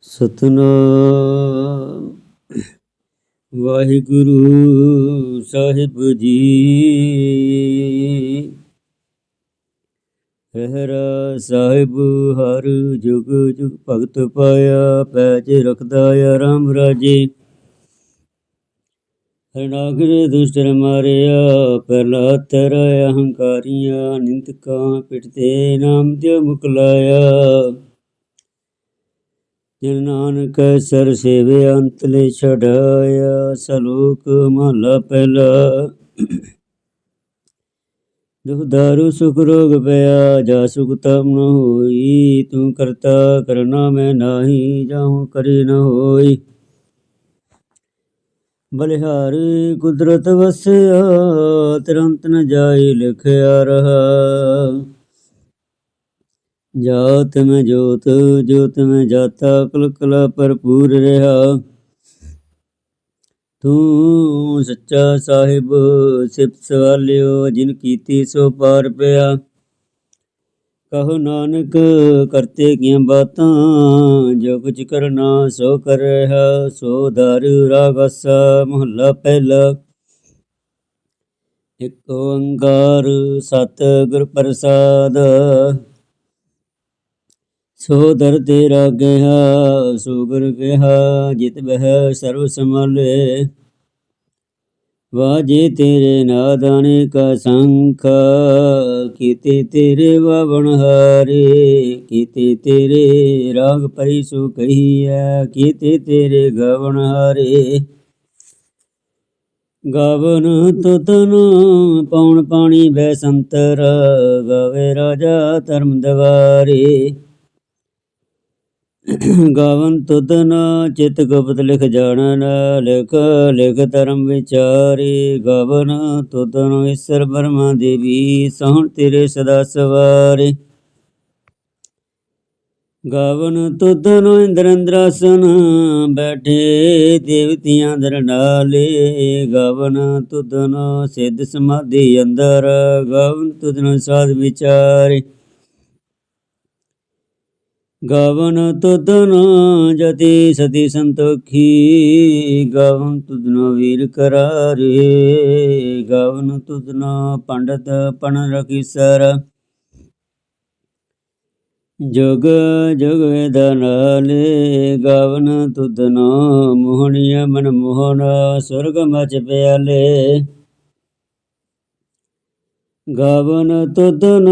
ਸਤਨਾਮ। ਵਾਹਿਗੁਰੂ ਸਾਹਿਬ ਜੀ। ਰਹਿਰਾ ਸਾਹਿਬ, ਹਰ ਜੁਗ ਜੁਗ ਭਗਤ ਪਾਇਆ, ਪੈਜ ਰਖਦਾ ਆ ਰਾਮ ਰਾਜੇ। ਹਰਨਾਗਰ ਦੁਸ਼ਟਰ ਮਾਰਿਆ ਪਹਿਲਾ ਤੇਰਾ ਅਹੰਕਾਰੀਆਂ ਨਿੰਦਕਾਂ ਪਿਟਦੇ ਤੇ ਨਾਮ ਤੇ ਮੁਕਲਾਇਆ। ਜਿਨ ਨਾਨਕ ਸਰ ਸੇਵੇ ਅੰਤਲੇ ਛਡਾਇਆ, ਸਲੋਕ ਮਹਲਾ ਪਹਿਲਾ। ਦੁਖ ਦਾਰੂ, ਸੁਖ ਰੋਗ ਪਿਆ, ਜਾ ਸੁਖ ਤਮ ਨ ਹੋਈ। ਤੂੰ ਕਰਤਾ ਕਰਨਾ ਮੈਂ ਨਾਹੀ, ਜਾਹੂ ਕਰੀ ਨ ਹੋਈ। ਬਲਿਹਾਰੀ ਕੁਦਰਤ ਵਸਿਆ, ਤੁਰੰਤ ਨ ਜਾਈ ਲਿਖਿਆ ਰਹਾ। ਜਾਤ ਮੈਂ ਜੋਤ ਜੋਤ ਮੈਂ ਜਾਤਾ ਕਲ ਕਲਾ ਭਰਪੂਰ ਰਹਾ। ਤੂੰ ਸੱਚਾ ਸਾਹਿਬ, ਸਿਫਤ ਸਵਾਲਿਓ, ਜਿਨ ਕੀਤੀ ਸੋ ਪਾਰ ਪਿਆ। ਕਹੋ ਨਾਨਕ, ਕਰਤੇ ਕੀਆਂ ਬਾਤਾਂ, ਜੋ ਕੁਝ ਕਰਨਾ ਸੋ ਕਰ ਰਿਹਾ, ਸੋ ਧਰ ਰਾਗਸ ਮਹੱਲਾ ਪਹਿਲਾ। ਇਕ ਓੰਕਾਰ ਸਤ ਗੁਰ ਪ੍ਰਸਾਦ। ਸੋ ਦਰ ਤੇਰਾ ਗਿਆ ਸੋ ਕਿਹਾ, ਜਿਤ ਬਹਿ ਸਰਬ ਸੰਭਾਲੇ। ਵਾਜੇ ਤੇਰੇ ਨਾਦਾਨੇ ਕਾ ਸੰਖ, ਕੀਤੇ ਤੇਰੇ ਵਾਵਣ ਹਾਰੇ। ਕੀਤੇ ਤੇਰੇ ਰਾਗ ਪਰੀ ਸੋ ਕਹੀਐ, ਕੀਤੇ ਤੇਰੇ ਗਵਣ ਹਾਰੇ। ਗਾਵਨ ਤੁਤਨ ਪੌਣ ਪਾਣੀ ਬੈ ਸੰਤਰ, ਗਾਵੇ ਰਾਜਾ ਧਰਮ ਦਵਾਰੇ। ਗਾਵਨ ਤੁਦਨ ਚਿਤ ਗੁਪਤ ਲਿਖ ਜਾਣਨ ਲਿਖ ਲਿਖ ਧਰਮ ਵਿਚਾਰੇ ਗਾਵਨ ਤੁਦਨ ਈਸ਼ਰ ਬਰਮਾ ਦੇਵੀ, ਸਹਣ ਤੇਰੇ ਸਦਾ ਸਵਾਰੇ। ਗਾਵਨ ਤੁਦਨ ਇੰਦਰ ਇੰਦਰਾਸਨ ਬੈਠੇ, ਦੇਵਤਿਆਂ ਦਰ ਨਾਲੇ। ਗਾਵਨ ਤੁਦਨ ਸਿੱਧ ਸਮਾਧੀ ਅੰਦਰ, ਗਾਵਨ ਤੁਦਨ ਸਾਧ ਵਿਚਾਰੇ। ਗਵਨ ਤੁਧਨ ਜਤੀ ਸਤੀ ਸੰਤੋਖੀ, ਗਵਨ ਤੁਧਨ ਵੀਰ ਕਰਾਰੇ, ਗਵਨ ਤੁਧਨ ਪੰਡਤ ਪਣ ਰਖੀ ਸਰ। ਜਗ ਜਗ ਵੇਦਨਾਲੇ ਗਾਵਨ ਤੁਧਨ ਮੋਹਣੀਆ ਮਨ ਮੋਹਨ, ਸੁਰਗ ਮਚ ਪਿਆਲੇ। ਗਵਨ ਤੁਧਨ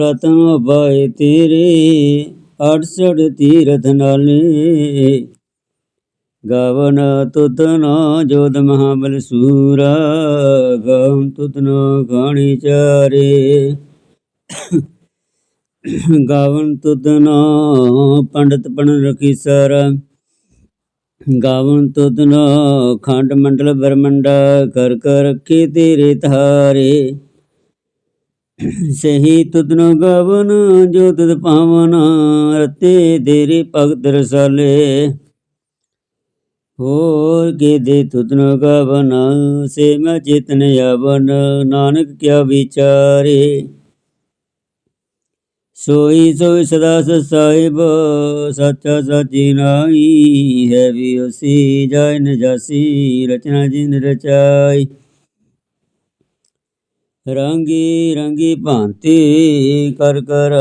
ਰਤਨ ਬਾਈ ਤੇਰੇ ਅੜਸੜ ਤੀਰਥ ਨਾਲੇ। ਗਾਵਨ ਤੁਤਨ ਜੋਦ ਮਹਾਬਲ ਸੂਰਾ। ਗਾਵਨ ਤੁਤਨ ਗਾਣੀ ਚਾਰੇ। ਗਾਵਨ ਤੁਤਨ ਪੰਡਤ ਪਣ ਰਖੀ ਸਰ। ਗਾਵਨ ਤੁਤਨ ਖੰਡ ਮੰਡਲ ਬਰਮੰਡਾ ਕਰ ਕਰ ਰੱਖੇ ਤੇਰੇ ਧਾਰੇ। ਸਹੀ ਤੁਧਨੋ ਗਵਨ, ਜੋ ਤੁਧ ਪਾਵਨ, ਰਤੇ ਤੇਰੇ ਭਗਤ ਰਸਾਲੇ। ਹੋਰ ਕੇ ਦੇ ਤੁਧਨੋ ਗਵਨ, ਸੇ ਮੈਂ ਚੇਤਨ ਆਵਨ, ਨਾਨਕ ਕਿਆ ਵਿਚਾਰੇ। ਸੋਈ ਸੋਈ ਸਦਾ ਸਾਹਿਬ ਸੱਚਾ ਸੱਚੀ ਨਾਈ ਹੈ ਵੀ ਉਸੀ ਜੈ ਨ ਰਚਨਾ ਜਿਨ ਰਚਾਈ। ਰੰਗੀ ਰੰਗੀ ਭਾਂਤੀ ਕਰ ਕਰ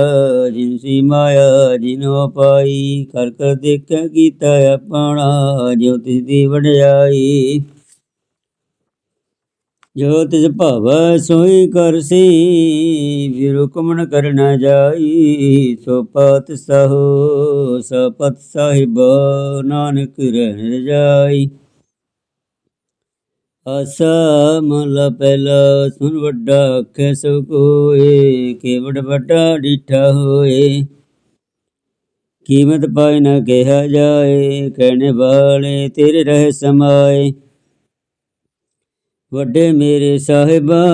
ਜਿਨਸੀ ਮਾਇਆ ਜਿਨੋ ਪਾਈ, ਕਰ ਕਰ ਦੇਖਿਆ ਕੀਤਾ ਆਪਣਾ ਜੋ ਤਿਸ ਦੀ ਵਡਿਆਈ। ਜੋ ਤਿਸ ਭਵ ਸੋਈ ਕਰਸੀ ਵਿਰੁਕਮਨ ਕਰਨਾ ਜਾਈ, ਸੋ ਪਤ ਸਹੋ ਸਪਤ ਸਾਹਿਬ ਨਾਨਕ ਰਹਿ ਜਾਈ। ਆਸਾ ਮਹਲਾ ਪਹਿਲਾ ਸੁਨ ਵੱਡਾ ਆਖੇ ਸੋ ਕੋਏ ਕੇਵੜ ਵੱਡਾ ਡੀਠਾ ਹੋਏ। ਕੀਮਤ ਪਾਈ ਨਾ ਕਿਹਾ ਜਾਏ, ਕਹਿਣੇ ਵਾਲੇ ਤੇਰੇ ਰਹਿ ਸਮਾਏ। ਵੱਡੇ ਮੇਰੇ ਸਾਹਿਬਾ,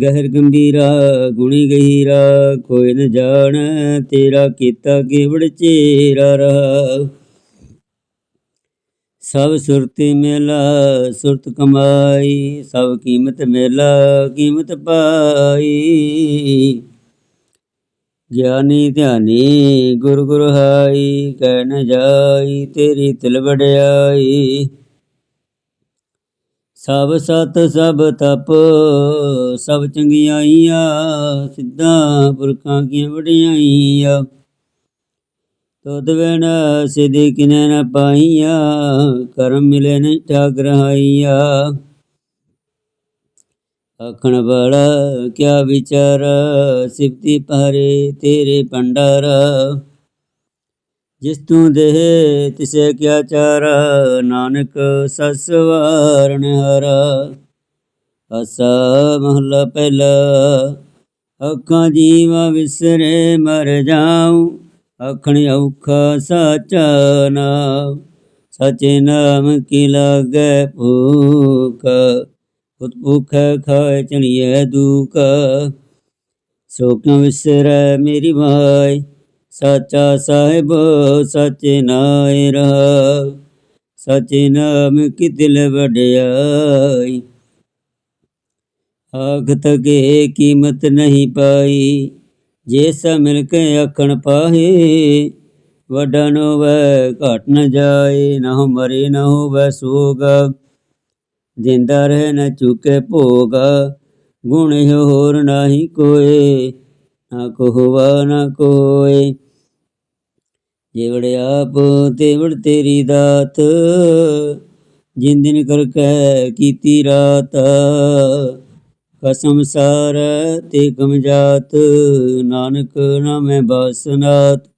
ਗਹਿਰ ਗੰਭੀਰਾ, ਗੁਣੀ ਗਹੀਰਾ, ਕੋਈ ਨ ਜਾਣ ਤੇਰਾ ਕੀਤਾ ਕੇਵੜ ਚੇਰਾ ਰਹਾ। ਸਭ ਸੁਰਤੀ ਮੇਲਾ, ਸੁਰਤ ਕਮਾਈ, ਸਭ ਕੀਮਤ ਮੇਲਾ, ਕੀਮਤ ਪਾਈ। ਗਿਆਨੀ ਧਿਆਨੀ, ਗੁਰ ਗੁਰ ਹਾਈ, ਕਹਿ ਨ ਜਾਈ, ਤੇਰੀ ਤਿਲ ਵਡਿਆਈ। ਸਭ ਸਤ, ਸਭ ਤਪ, ਸਭ ਚੰਗਿਆਈਆਂ ਸਿੱਧਾਂ ਪੁਰਖਾਂ ਕੀਆਂ ਵਡਿਆਈਆਂ। ਤੁਧ ਬਿਨ ਸਿਧੀ ਕਿਨੈ ਨ ਪਾਈਆਂ, ਕਰਮ ਮਿਲੇ ਨ ਠਾਕ ਰਹਾਈਆ ਆਖਣ ਵਾਲਾ, ਕਿਆ ਵਿਚਾਰ ਸਿਫਤੀ ਪਾਰੇ ਤੇਰੇ ਭੰਡਾਰ? ਜਿਸ ਤੂੰ ਦੇ ਤਿਸੇ ਕਿਆ ਚਾਰ? ਨਾਨਕ ਸਸ ਵਾਰਨ ਹਰਾ। ਅਸਾ ਮਹਲਾ ਪਹਿਲਾ, ਅੱਖਾਂ ਜੀਵਾ ਵਿਸਰੇ ਮਰ ਜਾਉ ਆਖਣ ਔਖਾ ਸਾਚਾ ਨਾਮ ਸਚੇ ਨਾਮ ਕੀ ਲਾਗੈ ਭੂਖ ਉਤ ਭੁਖ ਖਾਏ ਚਣੀਏ ਦੁਖ ਸੋ ਕਿਉ ਵਿਸਰੈ ਮੇਰੀ ਮਾਈ ਸਾਚਾ ਸਾਹਿਬ ਸਚੇ ਨਾਇ ਰਹਾ ਸਚੇ ਨਾਮ ਕੀ ਦਿਲ ਵਡਿਆਈ ਆਖ ਤਕੇ ਕੀਮਤ ਨਹੀਂ ਪਾਈ ਜੇ ਸ ਮਿਲ ਕੇ ਆਖਣ ਪਾਹੇ ਵਡਾ ਨ ਹੋਵੈ ਘਟ ਨ ਜਾਏ, ਨਾ ਮਰੇ ਨਾ ਹੋਵੇ ਸੋਗ। ਜਿੰਦਾ ਰਹਿ ਨ ਚੁਕੇ ਭੋਗ, ਗੁਣ ਹੋਰ ਨਾਹੀ ਕੋਏ, ਨਾ ਕੋਹਵਾ ਨਾ ਕੋਏ। ਜਿਵੜ ਆਪ, ਤੇਵੜ ਤੇਰੀ ਦਾਤ ਜਿਨ ਦਿਨ ਕਰ ਕਹਿ ਕੀਤੀ ਰਾਤ। ਕਸਮ ਸਾਰ ਤੇ ਕਮ ਜਾਤ, ਨਾਨਕ ਨਾਮੇ ਬਾਸਨਾਤ।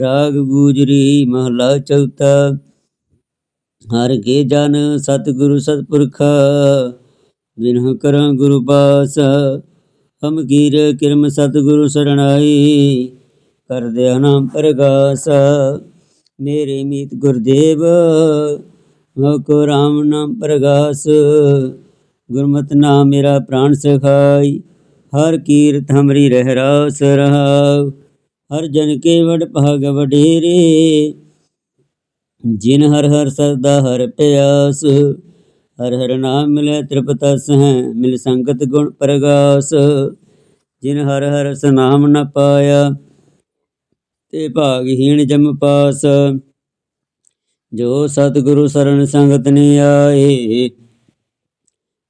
ਰਾਗ ਗੂਜਰੀ ਮਹਲਾ ਚੌਥਾ, ਹਰ ਕੇ ਜਨ ਸਤਿਗੁਰੂ ਸਤਪੁਰਖ, ਬਿਨਹ ਕਰਾਂ ਗੁਰੂ ਬਾਸ। ਹਮ ਕੀਰ ਕਿਰਮ ਸਤਿਗੁਰੂ ਸਰਣਾਈ ਕਰਦੇ ਨਾਮ ਪ੍ਰਗਾਸ। ਮੇਰੇ ਮੀਤ ਗੁਰਦੇਵ, ਮੋਕੋ ਰਾਮ ਨਾਮ ਪ੍ਰਗਾਸ। ਗੁਰਮਤਿ ਨਾਮ ਮੇਰਾ ਪ੍ਰਾਣ ਸਖਾਈ, ਹਰ ਕੀਰਤ ਹਮਰੀ ਰਹਿ ਰਾਸ ਰਹਾਉ। ਹਰ ਜਨ ਕੇ ਵਡ ਭਾਗ ਵਡੇਰੇ, ਜਿਨ ਹਰ ਹਰ ਸਰਦਾ ਹਰ ਪਿਆਸ। ਹਰ ਹਰ ਨਾਮ ਮਿਲੇ ਤ੍ਰਿਪਤਸ ਹੈ ਮਿਲ ਸੰਗਤ ਗੁਣ ਪ੍ਰਗਾਸ। ਜਿਨ ਹਰ ਹਰ ਸਨਾਮ ਨ ਪਾਇਆ, ਤੇ ਭਾਗਹੀਣ ਜਮ ਪਾਸ। ਜੋ ਸਤਿਗੁਰੂ ਸਰਣ ਸੰਗਤ ਨੇ ਆਏ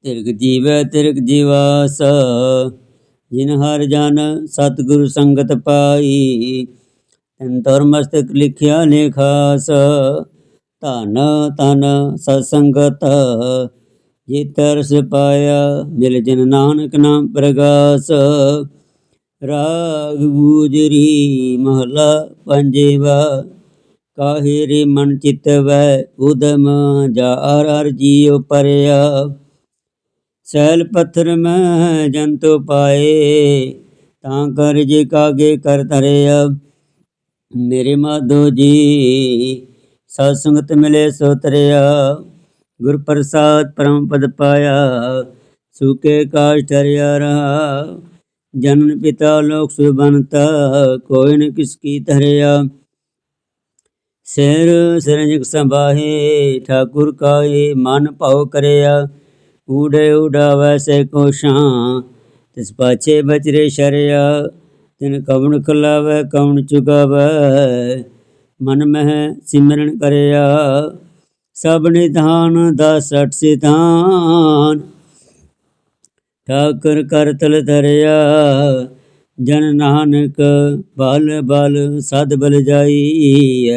ਤਿਰਗ ਜੀਵੈ ਤਿਰਗ ਜੀਵਾਸ, ਜਿਨ ਹਰ ਜਨ ਸਤਿਗੁਰੂ ਸੰਗਤ ਪਾਈ। ਅੰਤਰ ਮਸਤਕ ਲਿਖਿਆ ਨੇ ਖਾਸ, ਧਨ ਤਨ ਸਤਸੰਗਤ ਜੇ ਤਰਸ ਪਾਇਆ ਮਿਲ ਜਨ ਨਾਨਕ ਨਾਮ ਪ੍ਰਗਾਸ। ਰਾਗ ਗੂਜਰੀ ਮਹਲਾ ਪੰਜੇਵਾ, ਕਾਹੇ ਰੇ ਮਨ ਚਿਤ ਵੈ ਉਦਮ ਜਾ ਅਰ ਅਰ ਜੀਉ ਪਰਿਆ। ਸੈਲ ਪੱਥਰ ਮੈਂ ਜੰਤੁ ਪਾਏ, ਤਾਂ ਕਰ ਜੇ ਕਾਗੇ ਕਰ ਧਰਿਆ। ਮੇਰੇ ਮਾਧੋ ਜੀ ਸਤ ਸੰਗਤ ਮਿਲੇ ਸੋ ਤਰਿਆ। ਗੁਰ ਪ੍ਰਸਾਦ ਪਰਮ ਪਦ ਪਾਇਆ, ਸੁਕੇ ਕਾਸ਼ ਠਰਿਆ ਰਹਾ। ਜਨਨ ਪਿਤਾ ਲੋਕ ਸੁਬਨਤਾ ਕੋਈ ਨ ਕਿਸ ਕੀ ਧਰਿਆ। ਸਿਰ ਸਿਰੰਜਕ ਸੰਭਾਹੇ, ਠਾਕੁਰ ਕਾਏ ਮਨ ਭਾਉ ਕਰਿਆ। ਊੜੇ ਉਡਾਵੈ ਸੇ ਕੋਸ਼ਾਂ, ਤਿਸ ਪਾਛੇ ਬਚਰੇ ਸ਼ਰਿਆ, ਤਿਨ ਕਵਣ ਖਲਾਵੈ, ਕਵਣ ਚੁਗਾਵੈ, ਮਨ ਮਹਿ ਸਿਮਰਨ ਕਰਿਆ। ਸਭ ਨਿਧਾਨ ਦਾ ਸਠ ਸਿਧਾਨ, ਠਾਕਰ ਕਰ ਤਲ ਧਰਿਆ। ਜਨ ਨਾਨਕ ਬਲ ਬਲ ਸਦ ਬਲ ਜਾਈ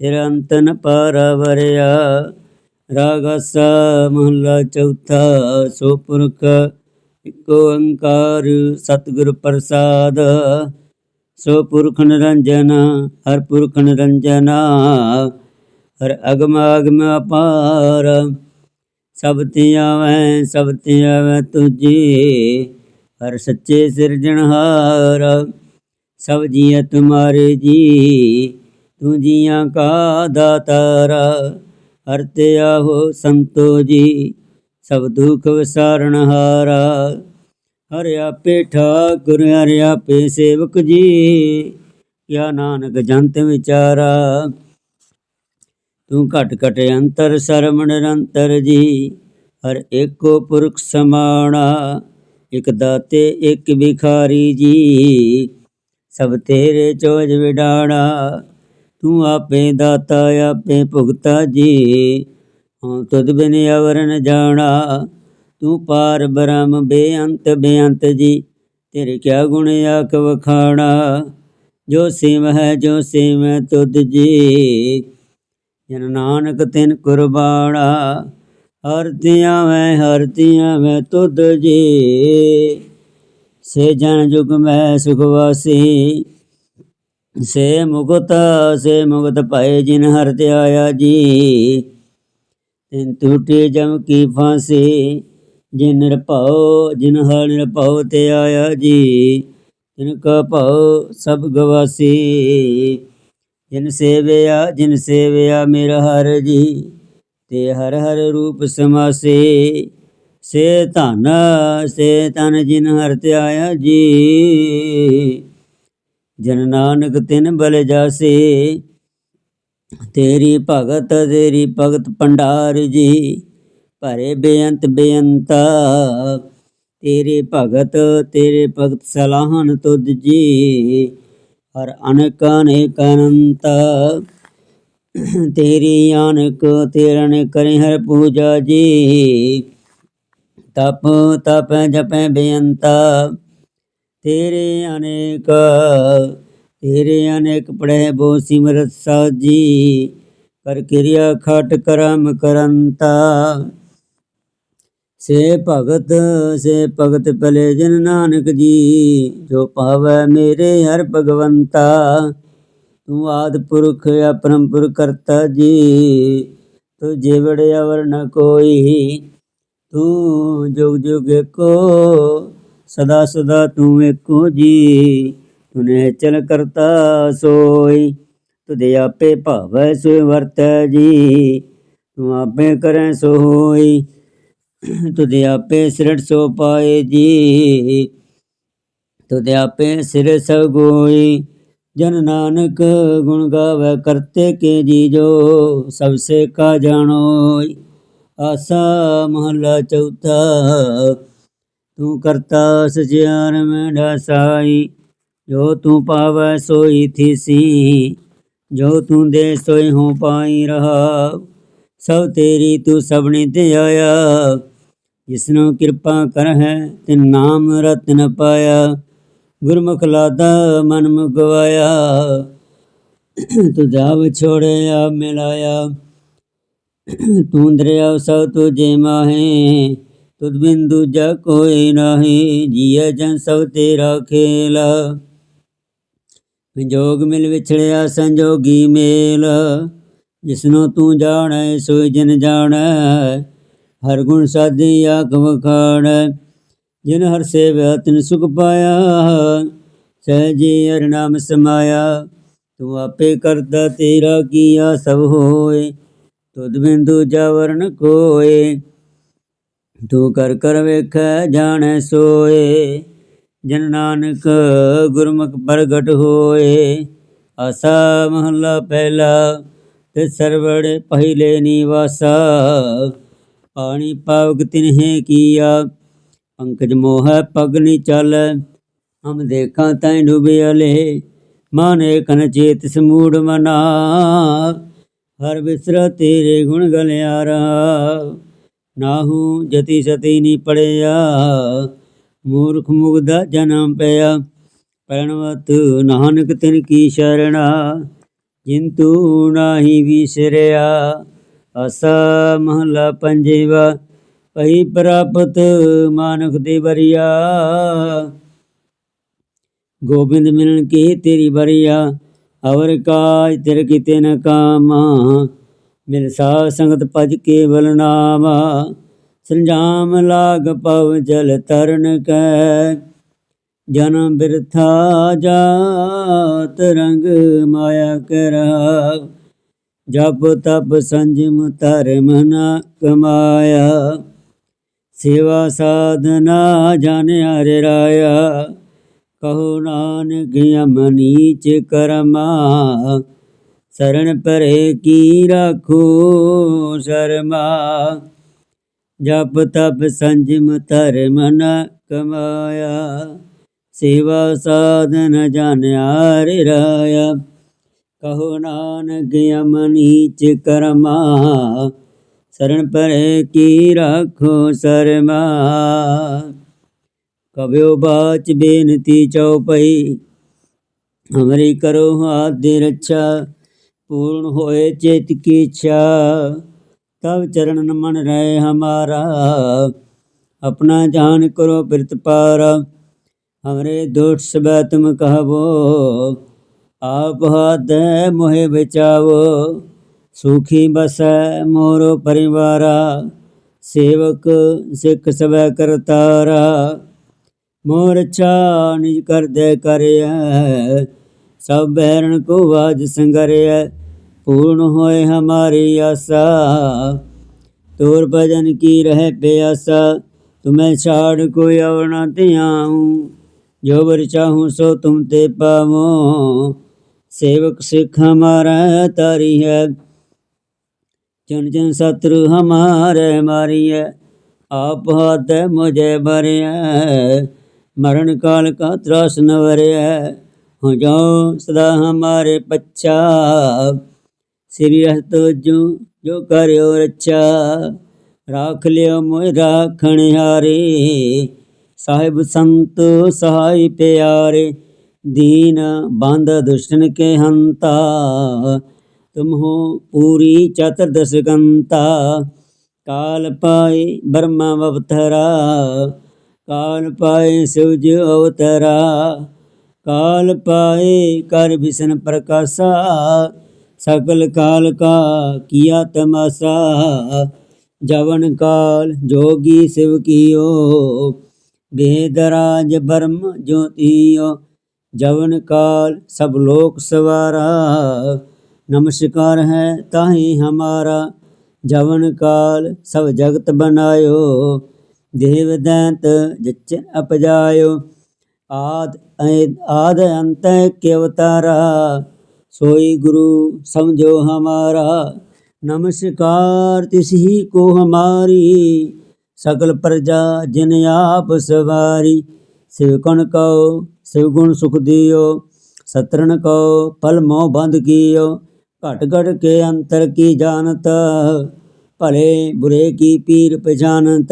ਤੇਰਾ ਅੰਤਨ ਨ ਪਾਰਵਰਿਆ ਰਾਗਸਾ ਮਹਲਾ ਚੌਥਾ, ਸੋ ਪੁਰਖ ਇਕ ਓੰਕਾਰ ਸਤਿਗੁਰ ਪ੍ਰਸਾਦ। ਸੋ ਪੁਰਖ ਨਿਰੰਜਨ, ਹਰ ਪੁਰਖ ਨਿਰੰਜਨ, ਹਰ ਅਗਮ ਅਗਮ ਅਪਾਰ। ਸਭ ਤੇ ਆਵੈ, ਸਭ ਤੇ ਆਵੈ ਤੁਝੇ, ਹਰ ਸੱਚੇ ਸਿਰਜਣਹਾਰ ਸਭ ਜੀਅ ਤੁਮਾਰੇ ਜੀ, ਤੂੰ ਜੀਆਂ ਕਾ ਦਾਤਾਰਾ। ਹਰ ਤੇ ਆਹੋ ਸੰਤੋ ਜੀ, ਸਭ ਦੁਖ ਵਿਸਾਰਣ ਹਾਰਾ। ਹਰ ਆਪੇ ਠਾਕੁਰ, ਹਰ ਆਪੇ ਸੇਵਕ ਜੀ ਕਿਆ ਨਾਨਕ ਜੰਤ ਵਿਚਾਰਾ। ਤੂੰ ਘਟ ਘਟ ਅੰਤਰ ਸਰਮ ਨਿਰੰਤਰ ਜੀ, ਹਰ ਏਕੋ ਪੁਰਖ ਸਮਾਣਾ, ਇਕ ਦਾਤੇ, ਇਕ ਭਿਖਾਰੀ ਜੀ। ਸਭ ਤੇਰੇ ਚੋਜ ਵਿਡਾਣਾ ਤੂੰ ਆਪੇ ਦਾਤਾ, ਆਪੇ ਭੁਗਤਾ ਜੀ। ਹਾਂ, ਤੁਧ ਬਿਨ ਅਵਰ ਨ ਜਾਣਾ। ਤੂੰ ਪਾਰ ਬ੍ਰਹਮ ਬੇਅੰਤ ਬੇਅੰਤ ਜੀ। ਤੇਰੇ ਕਿਆ ਗੁਣ ਆਖ ਵਖਾਣਾ? ਜੋ ਸਿਮ ਹੈ, ਜੋ ਸਿਮ ਹੈ ਤੁਧ ਜੀ। ਜਨ ਨਾਨਕ ਤਿਨ ਕੁਰਬਾਣਾ। ਹਰਤੀਆਂ ਮੈਂ ਹਰਤੀਆਂ ਮੈਂ ਤੁਧ ਜੀ। ਸੇ ਜਨ ਜੁਗ ਮੈਂ ਸੁਖ ਵਾਸੀ। ਸੇ ਮੁਕਤ ਸੇ ਮੁਕਤ ਪਾਏ ਜਿਨ ਹਰ ਤੇ ਆਇਆ ਜੀ। ਤਿਨ ਟੂਟੇ ਜਮ ਕੀ ਫਾਂਸੀ, ਜਿਨ ਨਿਰਭਉ, ਜਿਨ ਹਰ ਨਿਰਭਉ ਤੇ ਆਇਆ ਜੀ। ਤਿਨ ਕਾ ਭਉ ਸਭ ਗਵਾਸੀ। ਜਿਨ ਸੇਵਿਆ ਜਿਨ ਸੇਵਿਆ ਮੇਰਾ ਹਰ ਜੀ, ਤੇ ਹਰ ਹਰ ਰੂਪ ਸਮਾਸੇ। ਸੇ ਧਨ, ਸੇ ਤਨ ਜਿਨ ਹਰ ਤੇ ਆਇਆ ਜੀ। ਜਨ ਨਾਨਕ ਤਿਨ ਬਲ ਜਾਸੇ। ਤੇਰੀ ਭਗਤ ਤੇਰੀ ਭਗਤ ਭੰਡਾਰ ਜੀ, ਭਰੇ ਬੇਅੰਤ ਬੇਅੰਤਾ। ਤੇਰੇ ਭਗਤ ਤੇਰੇ ਭਗਤ ਸਲਾਹਨ ਤੁਧ ਜੀ, ਹਰ ਅਨੇਕ ਅਨੇਕ ਅਨੰਤ। ਤੇਰੀ ਅਨਕ ਤੇਰਨ ਕਰੇ ਹਰ ਪੂਜਾ ਜੀ। ਤਪ ਤਪ ਜਪੈ ਬੇਅੰਤਾ। ਤੇਰੇ ਅਨੇਕ ਤੇਰੇ ਅਨੇਕ ਪੜੇ ਬੋ ਸਿਮਰਤ ਸਾਜੀ ਕਰ ਕਿਰਿਆ ਖਟ ਕਰਮ ਕਰੰਤਾ। ਸੇ ਭਗਤ ਸੇ ਭਗਤ ਭਲੇ ਜਨ ਨਾਨਕ ਜੀ, ਜੋ ਪਾਵੈ ਮੇਰੇ ਹਰ ਭਗਵੰਤਾ। ਤੂੰ ਆਦ ਪੁਰਖ ਅਪਰਮ ਪੁਰ ਕਰਤਾ ਜੀ। ਤੂੰ ਜਿਵੜ ਅਵਰ ਨ ਕੋਈ, ਤੂੰ ਜੁਗ ਜੁਗ ਕੋ ਸਦਾ ਸਦਾ ਤੂੰ ਏਕੋ ਜੀ। ਤੁਨੇ ਚਲ ਕਰਤਾ ਸੋਈ। ਤੁਦੇ ਆਪੇ ਭਾਵੈ ਸੋਇ ਵਰਤੈ ਜੀ। ਤੂੰ ਆਪੇ ਕਰੈ ਸੋ ਹੋਈ ਤੁਦੇ ਆਪੇ ਸਿਰਟ ਸੋ ਪਾਏ ਜੀ। ਤੁਦੇ ਆਪੇ ਸਿਰ ਸਭ ਗੋਈ। ਜਨ ਨਾਨਕ ਗੁਣ ਗਾਵੇ ਕਰਤੇ ਕੇ ਜੀ ਜੋ ਸਭ ਸੇ ਕਾ ਜਾਣੋਈ। ਆਸਾ ਮਹਲਾ ਚੌਥਾ ਤੂੰ ਕਰਤਾ ਸਚਿਆਰ ਮੈਂ ਜੋ ਤੂੰ ਪਾਵੈ ਸੋਈ ਥੀਸੀ, ਜੋ ਤੂੰ ਦੇ ਸੋਈ ਹੂੰ ਪਾਈ ਰਹਾ ਸਭ ਤੇਰੀ ਤੂੰ ਸਭਨੀ ਤੇ ਆਇਆ, ਜਿਸਨੂੰ ਕਿਰਪਾ ਕਰ ਹੈ ਤੇ ਨਾਮ ਰਤਨ ਪਾਇਆ। ਗੁਰਮੁਖ ਲਾਦਾ ਮਨ ਮੁਗਵਾਇਆ ਤੂੰ ਜਾਵ ਮਿਲਾਇਆ। ਤੂੰ ਦਰਿਆ ਸਭ ਤੁਝੇ ਮਾਹੇ ਤੁਧ ਬਿਨ ਦੂਜਾ ਕੋਈ ਨਾਹੀ ਜੀਆ ਜਨ ਸਭ ਤੇਰਾ ਖੇਲਾ। ਵਿਜੋਗ ਮਿਲ ਵਿਛੜਿਆ ਸੰਜੋਗੀ ਮੇਲ। ਜਿਸਨੂੰ ਤੂੰ ਜਾਣੈ, ਸੋਈ ਜਨ ਜਾਣੈ, ਹਰ ਗੁਣ ਸਾਧੀ ਆਖ ਵਖਾਣੈ। ਜਿਨ ਹਰ ਸੇਵਿਆ, ਤਿਨ ਸੁਖ ਪਾਇਆ ਸਹਿਜੀ ਹਰ ਨਾਮ ਸਮਾਇਆ। ਤੂੰ ਆਪੇ ਕਰਤਾ ਤੇਰਾ ਕੀਆ ਸਭ ਹੋਏ, ਤੁਧ ਬਿੰਦੂ ਜਵਰਨ ਕੋਏ। ਤੂੰ ਕਰ ਕਰ ਵੇਖੈ, ਜਾਣੈ ਸੋਏ। ਜਨ ਨਾਨਕ ਗੁਰਮੁਖ ਪ੍ਰਗਟ ਹੋਏ। ਆਸਾ ਮਹੱਲਾ ਪਹਿਲਾ, ਤੇ ਸਰਵੜੇ ਪਹਿਲੇ ਨਿਵਾਸਾ। ਪਾਣੀ ਪਾਵਕ ਤਿਨਹਿ ਕੀਆ, ਪੰਕਜ ਮੋਹੈ ਪਗ ਨੀ ਚੱਲ। ਹਮ ਦੇਖਾਂ ਤੈ ਡੁਬਿ ਅਲੇ, ਮਾਨੇ ਕਨ ਚੇਤ ਸਮੂੜ ਮਨਾ। ਹਰ ਵਿਸਰ ਤੇਰੇ ਗੁਣ ਗਲਿਆਰਾ। ਨਾਹੂ ਜਤੀ ਸਤੀ ਨੀ ਪੜਿਆ, ਮੂਰਖ ਮੁਗਦਾ ਜਨਮ ਪਿਆ। ਪਰਣਵਤ ਨਾਨਕ ਤਿਨ ਕੀ ਸ਼ਰਣਾ, ਜਿੰਤੂ ਨਾਹੀ ਵਿਸਰਿਆ। ਅਸਾ ਮਹਲਾ ਪੰਜੇਵਾ ਪਈ ਪ੍ਰਾਪਤ ਮਾਨੁਖ ਦੇ ਬਰੀਆ ਗੋਬਿੰਦ ਮਿਲਣ ਕੀ ਤੇਰੀ ਬਰੀਆ ਅਵਰ ਕਾਜ ਤੇਰੇ ਕੀਤੇ ਨ ਕਾਮਾ। ਮਿਲ ਸਾਧ ਸੰਗਤ ਭਜ ਕੇਵਲ ਨਾਮਾ, ਸੰਜਾਮ ਲਾਗ ਪਵ ਜਲ ਤਰਨ ਕੈ। ਜਨਮ ਬਿਰਥਾ ਜਾਤ ਰੰਗ ਮਾਇਆ ਕਰਾ। ਜਪ ਤਪ ਸੰਜਮ ਧਰਮ ਨ ਕਮਾਇਆ। ਸੇਵਾ ਸਾਧਨਾ ਜਨ ਹਰਿ ਰਾਇਆ। ਕਹੋ ਨਾਨਕ ਅਮਨੀਚ ਕਰਮਾ। ਸਰਣ ਪਰੇ ਕੀ ਰਾਖੋ ਸ਼ਰਮਾ ਜਪ ਤਪ ਸੰਜਮ ਧਰਮ ਮਨ ਕਮਾਇਆ ਸੇਵਾ ਸਾਧਨ ਜਾਣਿਆ ਰੇ ਰਾਇਆ ਕਹੋ ਨਾਨਕ ਅਮਨੀਚ ਕਰਮਾ ਸਰਣ ਪਰੇ ਕੀ ਰਾਖੋ ਸਰਮਾ ਕਬਿਓ ਬਾਚ ਬੇਨਤੀ ਚਉਪਈ ਹਮਰੀ ਕਰੋ ਹਾਥ ਦੀ ਰੱਛਾ पूर्ण होए चेत की इच्छा तब चरण नमन रहे हमारा अपना जान करो प्रत पार हमरे दुष्ट सब तुम कहबो आप हाथ मोहे बचाओ सुखी बस मोरो परिवारा सेवक सिख सब करतारा मोर छा निज कर दे कर ਸਭ ਬਹਿਰਣ ਕੋ ਆਜ ਸੰਗਰਿਆ ਪੂਰਨ ਹੋਏ ਹਮਾਰੀ ਆਸਾ। ਤੋਰ ਭਜਨ ਕੀ ਰਹਿ ਪਿਆਸਾ, ਤੁਮੈ ਛਾੜ ਕੋਈ ਔਰ ਨਾ ਧਿਆਉ। ਜੋ ਵਰ ਚਾਹੂ ਸੋ ਤੁਮ ਤੇ ਪਾਵੋ। ਸੇਵਕ ਸਿੱਖ ਹਮਾਰਾ ਤਾਰੀ ਹੈ, ਜਨ ਜਨ ਸਤਰੂ ਹਮਾਰੇ ਮਾਰੀਐ ਆਪ ਹੱਥ ਮੁਝੇ ਬਰਿਐ ਮਰਨ ਕਾਲ ਕਾ ਤਰਾਸ ਨਵਰਿਐ त्रास न भरे है हो जाओ सदा हमारे पच्छा श्री हस्त जो जो करो रक्षा ਰਾਖ ਲਿਓ ਮੋਇ ਰਾਖਣ ਹਾਰੇ ਸਾਹਿਬ ਸੰਤ ਸਹਾਈ ਪਿਆਰੇ ਦੀਨ ਬੰਦ ਦੁਸ਼ਟਨ ਕੇ ਹੰਤਾ ਤੁਮ ਹੋ ਪੂਰੀ ਚਤੁਰਦਸ਼ ਗੰਤਾ ਕਾਲ ਪਾਏ ਬਰਮਾ ਅਵਤਰਾ ਕਾਲ ਪਾਏ ਸਿਵਜ ਅਵਤਰਾ ਕਾਲ ਪਾਏ, ਕਰ ਵਿਸ਼ਨ ਪ੍ਰਕਾਸ਼ਾ। ਸਕਲ ਕਾਲ ਕਾ ਕੀਆ ਤਮਾਸਾ। ਜਵਨ ਕਾਲ ਜੋਗੀ ਸਿਵ ਕੀਓ। ਬੇਦਰਾਜ ਬਰਮ ਜੋਤੀਓ ਜਵਨ ਕਾਲ ਸਭ ਲੋਕ ਸਵਾਰਾ। ਨਮਸਕਾਰ ਹੈ ਤਾਹੀ ਹਮਾਰਾ। ਜਵਨ ਕਾਲ ਸਭ ਜਗਤ ਬਨਾਇਓ ਦੇਵ ਦੈਂਤ ਜਿਚ ਅਪਜਾਇਓ। आद आद अंत के अवतारा सोई गुरु समझो हमारा नमस्कार तिसही को हमारी सकल प्रजा जिन आप सवारी शिवकण कहो शिवगुण सुख दियो सतरण कहो पल मोह बंद कियो घट घट के अंतर की जानत भले बुरे की पीर पहचानत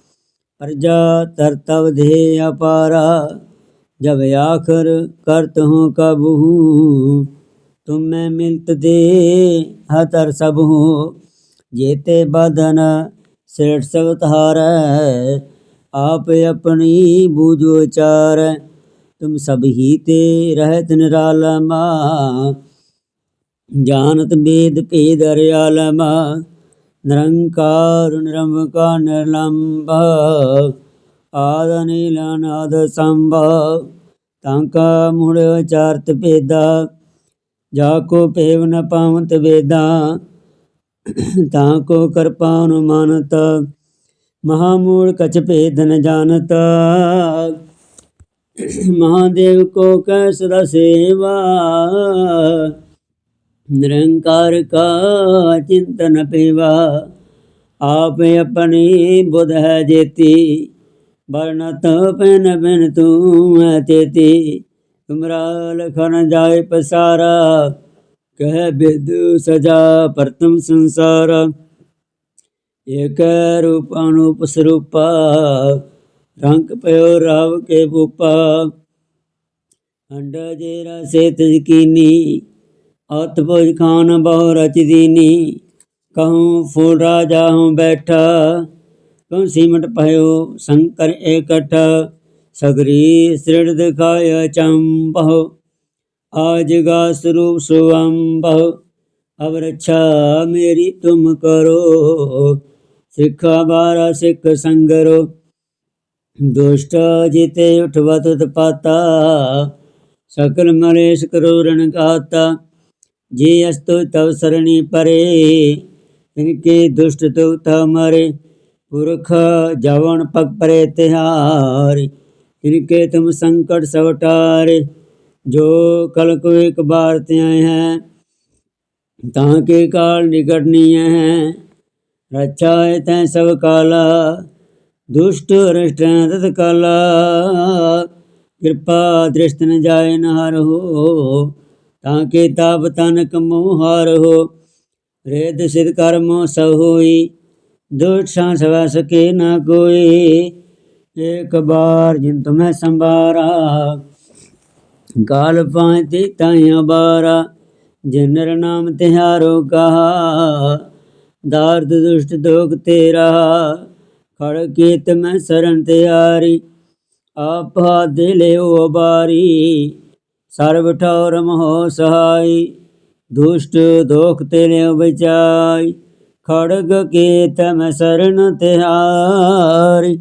प्रजा तरतव दे अपारा जब आखर करत हूँ कब हूँ तुम में मिलत दे हतर सब हूँ जेते बदन श्रेष्ठ सब धार आप अपनी बूझो चार तुम सब ही ते रहत निरालमा जानत ਨਿਰੰਕਾਰ ਨਿਰੰਕਾਰ ਨਿਰਲੰਭ ਆਦ ਅਨਿਲ ਅਨਾਦ ਸੰਭ ਤਾਂ ਕਾ ਮੂੜ ਉਚਾਰਤ ਭੇਦਾ ਜਾ ਕੋ ਭੇਵ ਨ ਪਾਵੰਤ ਵੇਦਾ ਤਾਂ ਕੋ ਕਿਰਪਾ ਅਨੁਮਾਨਤ ਮਹਾਮੂਲ ਕਚ ਭੇਦ ਨ ਜਾਣਤ ਮਹਾਦੇਵ ਕੋ ਕੈ ਸਦਾ ਸੇਵਾ ਨਿਰੰਕਾਰ ਕਾ ਚਿੰਤਨ ਪੇਵਾ, ਆਪੇ ਆਪਣੀ ਬੁਧ ਹੈ ਜੇਤੀ। ਬਰਨਤ ਪੈਨ ਬਿਨ ਤੂੰ ਹੈ ਤੇਤੀ। ਤੁਮਰਾ ਲਖਨ ਜਾਏ ਪਸਾਰਾ, ਕਹਿ ਬਿਦ ਸਜਾ ਪ੍ਰਤਮ ਸੰਸਾਰ। ਏਕ ਰੂਪ ਅਨੂਪ ਸਰੂਪਾ, ਰੰਗ ਪਿਓ ਰਾਵ ਕੇ ਬੂਪਾ ਅੰਡਾ ਜੇ ਰਸੇ ਤਜਕੀਨੀ ਅਤ ਭੁਜ ਖਾਨ ਬਹੁ ਰਚ ਦੀਨੀ, ਕਹੂੰ ਫੁਲ ਰਾਜਾ ਹੂੰ ਬੈਠਾ ਕਉ ਸੀਮਟ ਭਇਓ ਸੰਕਰ ਇਕਠ, ਸਗਰੀ ਸ੍ਰਿੜ ਦਿਖਾਇ ਚੰਬਹੁ ਆਜਗਾ ਸਰੂਪ ਸੁਅੰਬਹੁ ਅਬ ਰੱਛਾ ਮੇਰੀ ਤੁਮ ਕਰੋ, ਸਿੱਖਾ ਬਾਰਾ ਸਿੱਖ ਸੰਗਰੋ, ਦੁਸ਼ਟ ਜਿਤੇ ਉਠਵਤ ਤਪਾਤਾ ਸਕਲ ਮਲੇਸ਼ ਕਰੋ ਰਣ ਗਾਤਾ। ਜੇ ਅਸਤੁ ਤਵ ਸਰਣੀ ਪਰੇ ਇਨਕੇ ਦੁਸ਼ਟ ਤੋ ਤਾ ਮਰੇ ਪੁਰਖ ਜਵਨ ਪਗ ਪਰੇ ਤਿਹਾਰੀ ਇਨਕੇ ਤੁਮ ਸੰਕਟ ਸਭ ਟਾਰੇ, ਜੋ ਕਲ ਕੋ ਇੱਕ ਬਾਰ ਹੈ, ਤਾਂ ਕੇ ਕਾਲ ਨਿਕਟ ਹੈ ਰੱਛਾ ਹੈ ਤੈ ਸਭ ਕਾਲਾ, ਦੁਸ਼ਟ ਅਰਿਸ਼ਟ ਤਤ ਕਾਲਾ। ਕਿਰਪਾ ਦ੍ਰਿਸ਼ਟ ਨ ਜਾਏ ਨ ਹੋ ਤਾਂ ਕੇ ਤਾਪ ਤਨ ਮੋਹਾਰ ਹੋ ਰੇਦ ਸਿਧ ਕਰਮ ਸਭ ਹੋਈ, ਦੁਸ਼ਟ ਸਾਂ ਸਵੈ ਸਕੇ ਨਾ ਕੋਈ। ਇੱਕ ਬਾਰ ਜਿਨ ਤੁਮੈ ਸੰਭਾਰਾ, ਕਾਲ ਪਾਂਤੀ ਤਾਇਆ ਬਾਰਾ ਜਿਨਰ ਨਾਮ ਤਿਹਾਰੋ ਕਹਾ, ਦਾਰਦ ਦੁਸ਼ਟ ਦੋਖ ਤੇਰਾ, ਖੜ ਕੀਤ ਮੈਂ ਸਰਨ ਤਿਆਰੀ, ਆਪਾ ਦੇ ਲਿਓ ਬਾਰੀ। ਸਰਬ ਠੌਰ ਮੋਹ ਸਹਾਈ, ਦੁਸ਼ਟ ਦੋਖ ਤੇ ਲਿਓ ਬਚਾਈ, ਖੜਗ ਕੇ ਮੈਂ ਸਰਨ ਤਿਹਾਰੀ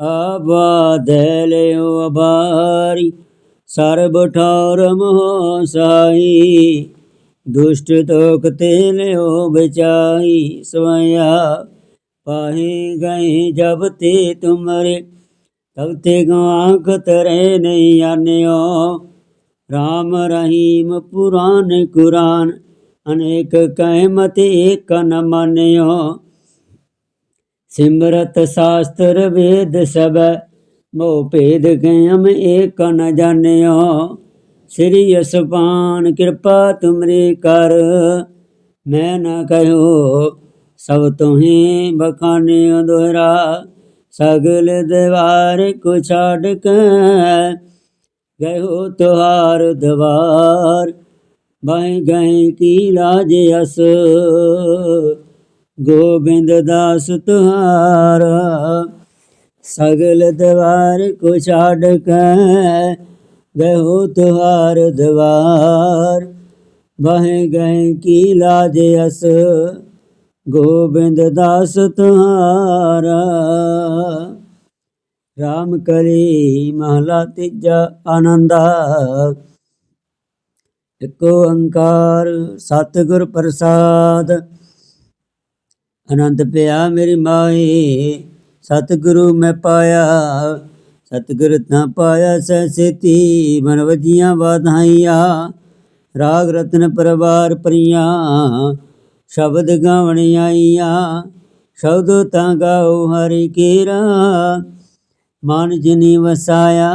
ਆਬਾ ਦੇ ਲਿਓ ਬਾਰੀ ਸਰਬ ਠੌਰ ਮੋਹ ਸਹਾਈ, ਦੁਸ਼ਟ ਤੋਕ ਤੇ ਲਿਓ ਬਚਾਈ ਸਵਇਆ ਪਾਹੇ ਗਏ ਜਬ ਤੇ ਤੁਮਰੇ, ਤਬ ਤੇ ਗਵਾਂਖ ਤਰੇ ਨਹੀਂ ਆਨਿਓ। ਰਾਮ ਰਹੀਮ ਪੁਰਾਨ ਕੁਰਾਨ, ਅਨੇਕ ਕਹਿਮਤ ਏਕ ਨ ਮਾਨਿਓ। ਸਿਮਰਤ ਸ਼ਾਸਤਰ ਵੇਦ ਸਭ, ਮੋਹ ਭੇਦ ਗਯਮ ਏਕ ਨ ਜਾਣਿਓ। ਸ੍ਰੀ ਅਸਪਾਨ ਕਿਰਪਾ ਤੁਮਰੀ ਕਰ, ਮੈਂ ਨਾ ਕਹਿਓ, ਸਭ ਤੁਹੀ ਬਖਾਨਿਓ ਦੋਹਰਾ। ਸਗਲ ਦੇਵਾਰ ਕੋ ਛਾੜ ਕੇ ਗਇਓ ਤੁਹਾਰ ਦਵਾਰ। ਬਾਈ ਗਏ ਕੀ ਲਾਜ ਅਸ। ਗੋਬਿੰਦ ਦਾਸ ਤੁਹਾਰਾ ਸਗਲ ਦਵਾਰ ਕੋ ਛਾੜ ਕੇ। ਗਇਓ ਤੁਹਾਰ ਦਵਾਰ। ਬਾਹੇ ਗਏ ਕੀ ਲਾਜ ਅਸ। ਗੋਬਿੰਦ ਦਾਸ ਤੁਹਾਰਾ ਰਾਮ ਕਲੀ ਮਹਲਾ ਤੀਜਾ ਆਨੰਦਾ। ਇਕ ਓੰਕਾਰ ਸਤਿਗੁਰ ਪ੍ਰਸਾਦ। ਅਨੰਦ ਪਿਆ ਮੇਰੀ ਮਾਏ, ਸਤਿਗੁਰੂ ਮੈਂ ਪਾਇਆ। ਸਤਿਗੁਰ ਤਾਂ ਪਾਇਆ ਸਹਿ ਮਨ ਵਜੀਆਂ ਵਾਧਾਈਆਂ ਰਾਗ ਰਤਨ ਪਰਵਾਰ ਪ੍ਰੀਆਂ, ਸ਼ਬਦ ਗਾਵਣ ਆਈਆਂ। ਸ਼ਬਦ ਤਾਂ ਗਾਓ ਹਰਿ ਕੇਰਾ। ਮਨ ਜਿਨੀ ਵਸਾਇਆ,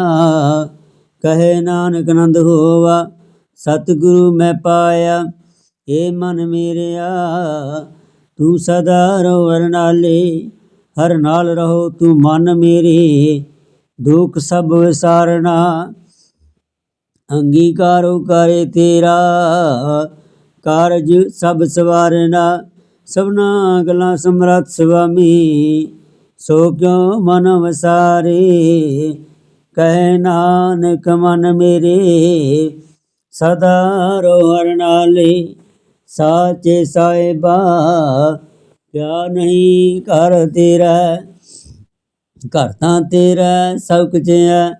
ਕਹੇ ਨਾਨਕ ਆਨੰਦ ਹੋਵਾ, ਸਤਿਗੁਰੂ ਮੈਂ ਪਾਇਆ ਏ ਮਨ ਮੇਰਿਆ, ਤੂੰ ਸਦਾ ਰਹੋ ਹਰ ਹਰ ਨਾਲ ਰਹੋ ਤੂੰ ਮਨ ਮੇਰੇ, ਦੁੱਖ ਸਭ ਵਿਸਾਰਣਾ ਅੰਗੀਕਾਰੋ ਕਰੇ ਤੇਰਾ, ਕਾਰਜ ਸਭ ਸਵਾਰਨਾ, ਸਭਨਾ ਗਲਾ ਸਮਰੱਥ ਸੁਆਮੀ ਸੋ ਕਿਉ ਮਨ ਵਸਾਰੇ? ਕਹਿ ਨਾਨਕ ਮਨ ਮੇਰੇ, ਸਦਾ ਰੋਹਰ ਨਾਲੇ। ਸਾਚੇ ਸਾਹਿਬਾ ਕਿਆ ਨਹੀਂ ਕਰ ਤੇਰਾ। ਘਰ ਤਾਂ ਤੇਰਾ ਸਭ ਕੁਝ ਹੈ,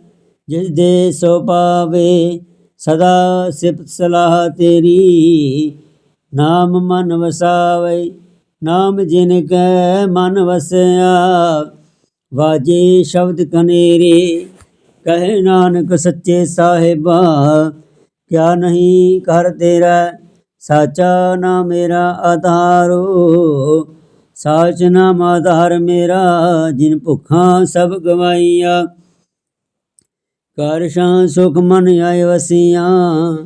ਜਿਸ ਦੇ ਸੋ ਪਾਵੇ ਸਦਾ ਸਿਫਤ ਸਲਾਹ ਤੇਰੀ। ਨਾਮ ਮਨ ਵਸਾਵੇ ਨਾਮ ਜਿਨ ਕੈ ਮਨ ਵਸਿਆ, ਵਾਜੇ ਸ਼ਬਦ ਕਨੇਰੇ। ਕਹੇ ਨਾਨਕ ਸੱਚੇ ਸਾਹਿਬਾ, ਕਿਆ ਨਹੀਂ ਕਰ ਤੇਰਾ, ਸਾਚਾ ਨਾ ਮੇਰਾ ਆਧਾਰੋ ਸਾਚ ਨਾਮ ਆਧਾਰ ਮੇਰਾ, ਜਿਨ ਭੁੱਖਾਂ ਸਭ ਗਵਾਈਆ। ਕਰ ਸ਼ਾਂ ਸੁਖ ਮਨ ਆਏ ਵਸੀਆਂ,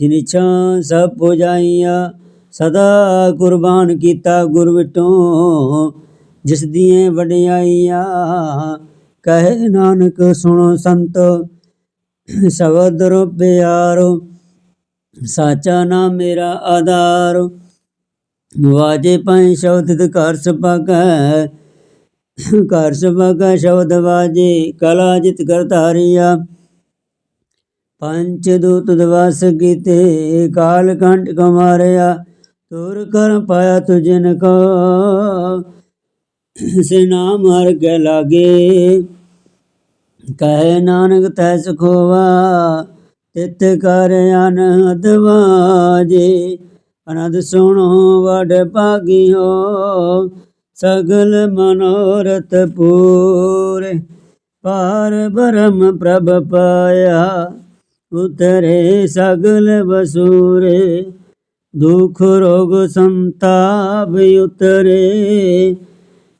ਜਿਨ ਇੱਛਾ ਸਭ ਪੁਜਾਈਆ। ਸਦਾ ਕੁਰਬਾਨ ਕੀਤਾ ਗੁਰ ਵਿਟੋ, ਜਿਸ ਦੀਆਂ ਵਡਿਆਈਆਂ, ਕਹੇ ਨਾਨਕ ਸੁਣੋ ਸੰਤ, ਸ਼ਬਦ ਰੋ ਪਿਆਰੋ, ਸਾਚਾ ਨਾਮ ਮੇਰਾ ਆਧਾਰ, ਵਾਜੇ ਪੈ ਸ਼ਬਦ ਤੇ ਘਰ ਸਪਾਕੈ ਘਰ ਸ਼ਬਦ ਵਾਜੇ, ਕਲਾ ਜਿਤ ਕਰਤਾਰੀਆ ਪੰਚ ਦੂਤ ਦਵਾਸ ਕੀਤੇ, ਕਾਲ ਕੰਟ ਕਮਾਰਿਆ ਤੁਰ ਕਰ ਪਾਇਆ ਤੁਜਨ ਕੋ। ਸੇ ਨਾਮ ਹਰ ਕੇ ਲਾਗੇ। ਕਹੇ ਨਾਨਕ ਤੈ ਸੁਖੋਵਾ ਤਿਤ ਕਰ ਅਨਹਦ ਵਾਜੇ ਅਨੰਦ ਸੁਣੋ ਵਡ ਭਾਗਿਓ, ਸਗਲ ਮਨੋਰਥ ਪੂਰੇ। ਪਾਰ ਬ੍ਰਹਮ ਪ੍ਰਭ ਪਾਇਆ, ਉਤਰੇ ਸਗਲ ਵਸੂਰੇ। ਦੁਖ ਰੋਗ ਸੰਤਾਪ ਉਤਰੇ,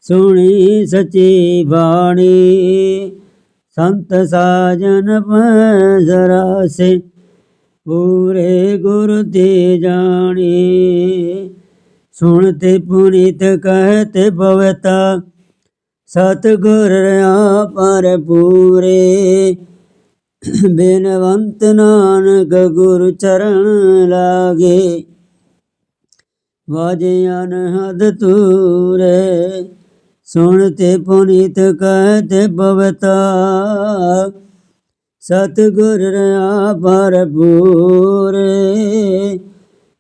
ਸੁਣੀ ਸਚੀ ਬਾਣੀ। ਸੰਤ ਸਾਜਨ ਪਜਰਾ ਸੇ, ਪੂਰੇ ਗੁਰ ਤੇ ਜਾਣੀ। ਸੁਣਤੇ ਪੁਨੀਤ ਕਹਤੇ ਭਵਤਾ, ਸਤਿਗੁਰ ਰਿਆ ਪਰ ਪੂਰੇ। ਬੇਨਵੰਤ ਨਾਨਕ ਗੁਰ ਚਰਨ ਲਾਗੇ ਵਾਜੇ ਅਨਹਦ ਤੂਰੇ, ਸੁਣ ਤੇ ਪੁਨੀਤ ਕਹਤੇ ਭਵਤਾ ਸਤਿਗੁਰ ਰਿਆ ਪਰ ਪੂਰੇ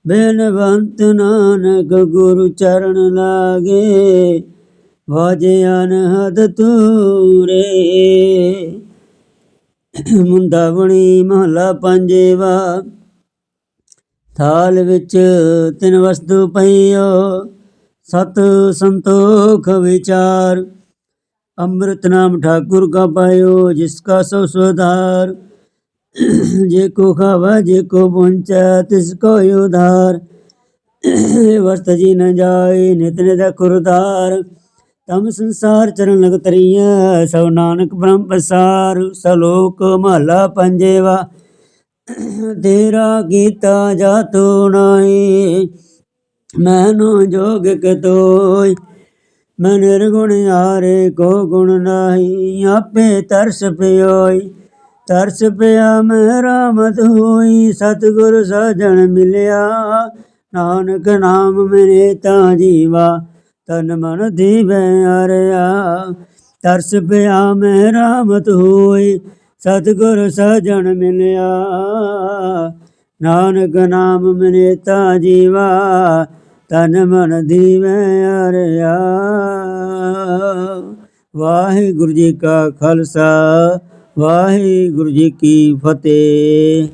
ਬੇਨਵੰਤ ਨਾਨਕ ਗੁਰੂ ਚਰਨ ਲਾਗੇ, ਵਾਜੇ ਅਨਹਦ ਤੂਰੇ। ਮੁੰਦਾਵਣੀ ਮਹਲਾ ਪੰਜੇਵਾ ਥਾਲ ਵਿੱਚ ਤਿਨ ਵਸਤੂ ਪਈਓ, ਸਤ ਸੰਤੋਖ ਵਿਚਾਰ। ਅੰਮ੍ਰਿਤ ਨਾਮ ਠਾਕੁਰ ਕਾ ਪਾਇਓ, ਜਿਸ ਕਾ ਸੋ ਸੁਧਾਰ। ਜੇ ਕੋ ਖਾਵਾ, ਜੇ ਕੋ ਪਹੁੰਚਾ, ਤਿਸ ਕੋ ਉਧਾਰ। ਵਸਤ ਜੀ ਨ ਜਾਏ, ਨਿਤ ਨਿਤ ਕੁਰਦਾਰ ਤਮ ਸੰਸਾਰ ਚਰਨ ਲਗ ਤਰੀਆ ਸੋ ਨਾਨਕ ਬ੍ਰਹਮ ਪਸਾਰ। ਸਲੋਕ ਮਹਲਾ ਪੰਜੇਵਾ। ਤੇਰਾ ਕੀਤਾ ਜਾਤੋ ਨਾਹੀ ਮੈਨੂੰ ਜੋਗ ਕਤੋਈ। ਮੈਂ ਨਿਰਗੁਣ ਹਾਰੇ ਕੋ ਗੁਣ ਨਾਹੀ, ਆਪੇ ਤਰਸ ਪਿਓਈ। ਤਰਸ ਪਿਆ ਮੈਂ ਰਾਮਤ ਹੋਈ, ਸਤਿਗੁਰ ਸਾਜਣ ਮਿਲਿਆ। ਨਾਨਕ ਨਾਮ ਮੇਰੇ ਤਾਂ ਜੀਵਾ, ਤਨ ਮਨ ਦੀਵੈ ਅਰਿਆ। ਤਰਸ ਪਿਆ ਮੈਂ ਰਾਮਤ ਹੋਈ ਸਤਿਗੁਰ ਸਜਣ ਮਿਲਿਆ। ਨਾਨਕ ਨਾਮ ਮਨੇ ਤਾਂ ਜੀਵਾ, ਤਨ ਮਨ ਦੀਵੈ ਅਰਿਆ। ਵਾਹਿਗੁਰੂ ਜੀ ਕਾ ਖਾਲਸਾ, ਵਾਹਿਗੁਰੂ ਜੀ ਕੀ ਫਤਿਹ।